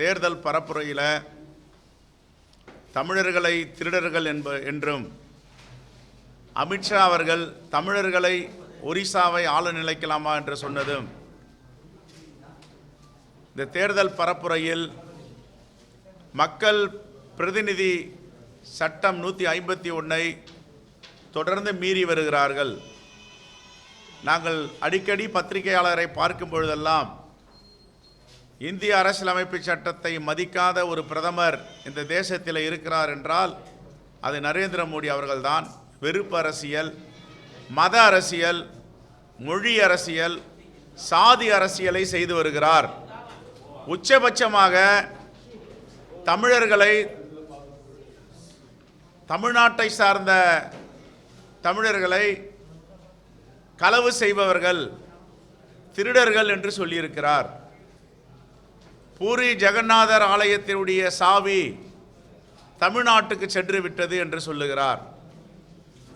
தேர்தல் பரப்புரையில் தமிழர்களை திருடர்கள் என்ப என்றும் அமித்ஷா அவர்கள் தமிழர்களை ஒரிசாவை ஆள நிலைக்கலாமா என்று சொன்னதும் இந்த தேர்தல் பரப்புரையில் மக்கள் பிரதிநிதி சட்டம் நூற்றி ஐம்பத்தி ஒன்றை தொடர்ந்து மீறி வருகிறார்கள். நாங்கள் அடிக்கடி பத்திரிகையாளரை பார்க்கும் பொழுதெல்லாம் இந்திய அரசியலமைப்பு சட்டத்தை மதிக்காத ஒரு பிரதமர் இந்த தேசத்தில் இருக்கிறார் என்றால் அது நரேந்திர மோடி அவர்கள்தான். வெறுப்பு அரசியல் மத அரசியல் மொழி அரசியல் சாதி அரசியலை செய்து வருகிறார். உச்சபட்சமாக தமிழர்களை தமிழ்நாட்டை சார்ந்த தமிழர்களை களவு செய்பவர்கள் திருடர்கள் என்று சொல்லியிருக்கிறார். பூரி ஜெகநாதர் ஆலயத்தினுடைய சாவி தமிழ்நாட்டுக்கு சென்று விட்டது என்று சொல்லுகிறார்.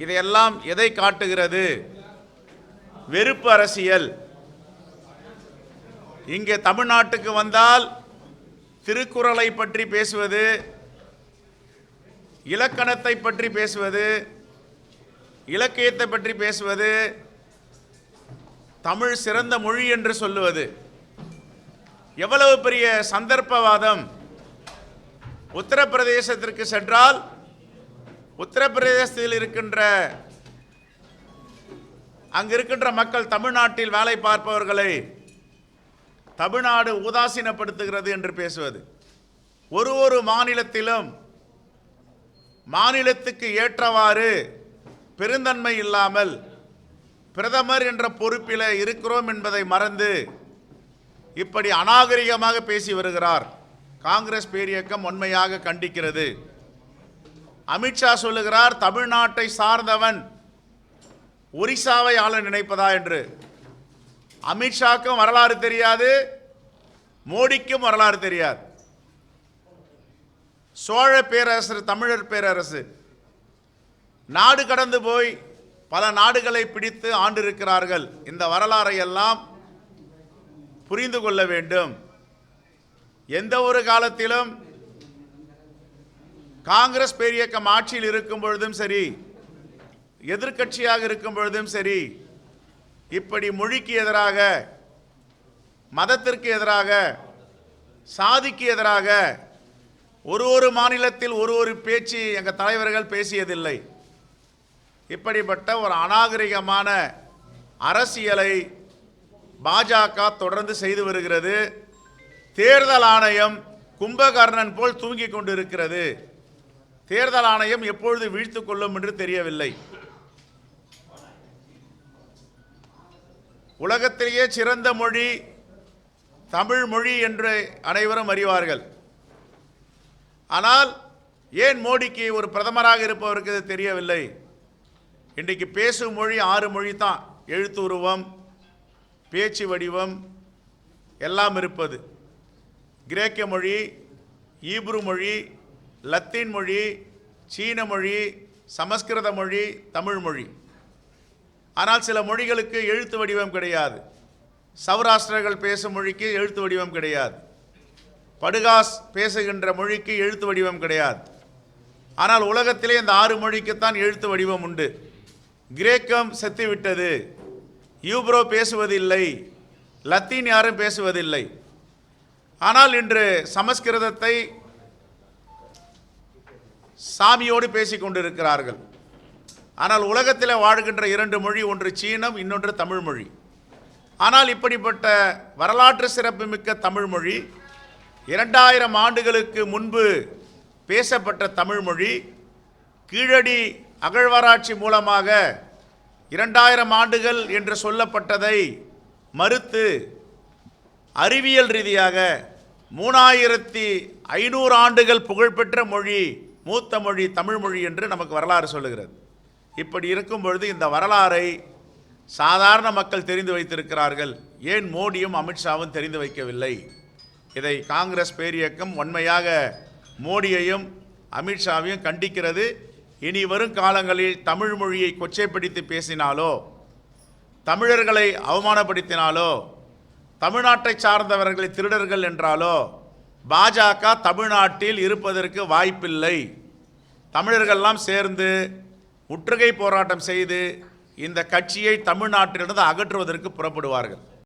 இதையெல்லாம் எதை காட்டுகிறது? வெறுப்பு அரசியல். இங்கே தமிழ்நாட்டுக்கு வந்தால் திருக்குறளை பற்றி பேசுவது இலக்கணத்தை பற்றி பேசுவது இலக்கியத்தை பற்றி பேசுவது தமிழ் சிறந்த மொழி என்று சொல்லுவது. எவ்வளவு பெரிய சந்தர்ப்பவாதம்? உத்தரப்பிரதேசத்திற்கு சென்றால் உத்தரப்பிரதேசத்தில் இருக்கின்ற அங்கு இருக்கின்ற மக்கள் தமிழ்நாட்டில் வேலை பார்ப்பவர்களை தமிழ்நாடு உதாசீனப்படுத்துகிறது என்று பேசுவது. ஒரு ஒரு மாநிலத்திலும் மாநிலத்துக்கு ஏற்றவாறு பெருந்தன்மை இல்லாமல் பிரதமர் என்ற பொறுப்பில் இருக்கிறோம் என்பதை மறந்து இப்படி அநாகரிகமாக பேசி வருகிறார். காங்கிரஸ் பேரியக்கம் உண்மையாக கண்டிக்கிறது. அமித்ஷா சொல்லுகிறார் தமிழ்நாட்டை சார்ந்தவன் ஒரிசாவை ஆள நினைப்பதா? என்று. அமித்ஷாக்கும் வரலாறு தெரியாது மோடிக்கும் வரலாறு தெரியாது. சோழ பேரரசர் தமிழர் பேரரசு. நாடு கடந்து போய் பல நாடுகளை பிடித்து ஆண்டிருக்கிறார்கள். இந்த வரலாறை எல்லாம் புரிந்து கொள்ள வேண்டும். எந்த ஒரு காலத்திலும் காங்கிரஸ் பேரியக்கம் ஆட்சியில் இருக்கும் பொழுதும் சரி எதிர்க்கட்சியாக இருக்கும் பொழுதும் சரி இப்படி மொழிக்கு எதிராக மதத்திற்கு எதிராக சாதிக்கு எதிராக ஒரு ஒரு மாநிலத்தில் ஒரு ஒரு பேச்சு எங்கள் தலைவர்கள் பேசியதில்லை. இப்படிப்பட்ட ஒரு அநாகரிகமான அரசியலை பாஜக தொடர்ந்து செய்து வருகிறது. தேர்தல் ஆணையம் கும்பகர்ணன் போல் தூங்கிக் கொண்டிருக்கிறது. தேர்தல் ஆணையம் எப்பொழுது வீழ்த்து கொள்ளும் என்று தெரியவில்லை. உலகத்திலேயே சிறந்த மொழி தமிழ் மொழி என்று அனைவரும் அறிவார்கள். ஆனால் ஏன் மோடிக்கு ஒரு பிரதமராக இருப்பவருக்கு தெரியவில்லை? இன்றைக்கு பேசும் மொழி ஆறு மொழி தான். எழுத்துருவம் பேச்சு வடிவம் எல்லாம் இருப்பது. கிரேக்க மொழி ஈப்ரு மொழி லத்தீன் மொழி சீன மொழி சமஸ்கிருத மொழி தமிழ் மொழி. ஆனால் சில மொழிகளுக்கு எழுத்து வடிவம் கிடையாது. சௌராஷ்டிரர்கள் பேசும் மொழிக்கு எழுத்து வடிவம் கிடையாது. படுகாஸ் பேசுகின்ற மொழிக்கு எழுத்து வடிவம் கிடையாது. ஆனால் உலகத்திலே இந்த ஆறு மொழிக்குத்தான் எழுத்து வடிவம் உண்டு. கிரேக்கம் செத்துவிட்டது. யூப்ரோ பேசுவதில்லை லத்தீன் யாரும் பேசுவதில்லை. ஆனால் இன்று சமஸ்கிருதத்தை சாமியோடு பேசிக் கொண்டிருக்கிறார்கள். ஆனால் உலகத்தில் வாழ்கின்ற இரண்டு மொழி ஒன்று சீனம் இன்னொன்று தமிழ் மொழி. ஆனால் இப்படிப்பட்ட வரலாற்று சிறப்புமிக்க தமிழ் மொழி இரண்டாயிரம் ஆண்டுகளுக்கு முன்பு பேசப்பட்ட தமிழ் மொழி கீழடி அகழ்வாராய்ச்சி மூலமாக இரண்டாயிரம் ஆண்டுகள் என்று சொல்லப்பட்டதை மறுத்து அறிவியல் ரீதியாக மூணாயிரத்தி ஐநூறு ஆண்டுகள் புகழ்பெற்ற மொழி மூத்த மொழி தமிழ் மொழி என்று நமக்கு வரலாறு சொல்லுகிறது. இப்படி இருக்கும் பொழுது இந்த வரலாறை சாதாரண மக்கள் தெரிந்து வைத்திருக்கிறார்கள். ஏன் மோடியும் அமித்ஷாவும் தெரிந்து வைக்கவில்லை? இதை காங்கிரஸ் பேரியக்கம் உண்மையாக மோடியையும் அமித்ஷாவையும் கண்டிக்கிறது. இனி வரும் காலங்களில் தமிழ் மொழியை கொச்சைப்படுத்தி பேசினாலோ தமிழர்களை அவமானப்படுத்தினாலோ தமிழ்நாட்டை சார்ந்தவர்களை திருடர்கள் என்றாலோ பாஜக தமிழ்நாட்டில் இருப்பதற்கு வாய்ப்பில்லை. தமிழர்கள்லாம் சேர்ந்து முற்றுகை போராட்டம் செய்து இந்த கட்சியை தமிழ்நாட்டிலிருந்து அகற்றுவதற்கு புறப்படுவார்கள்.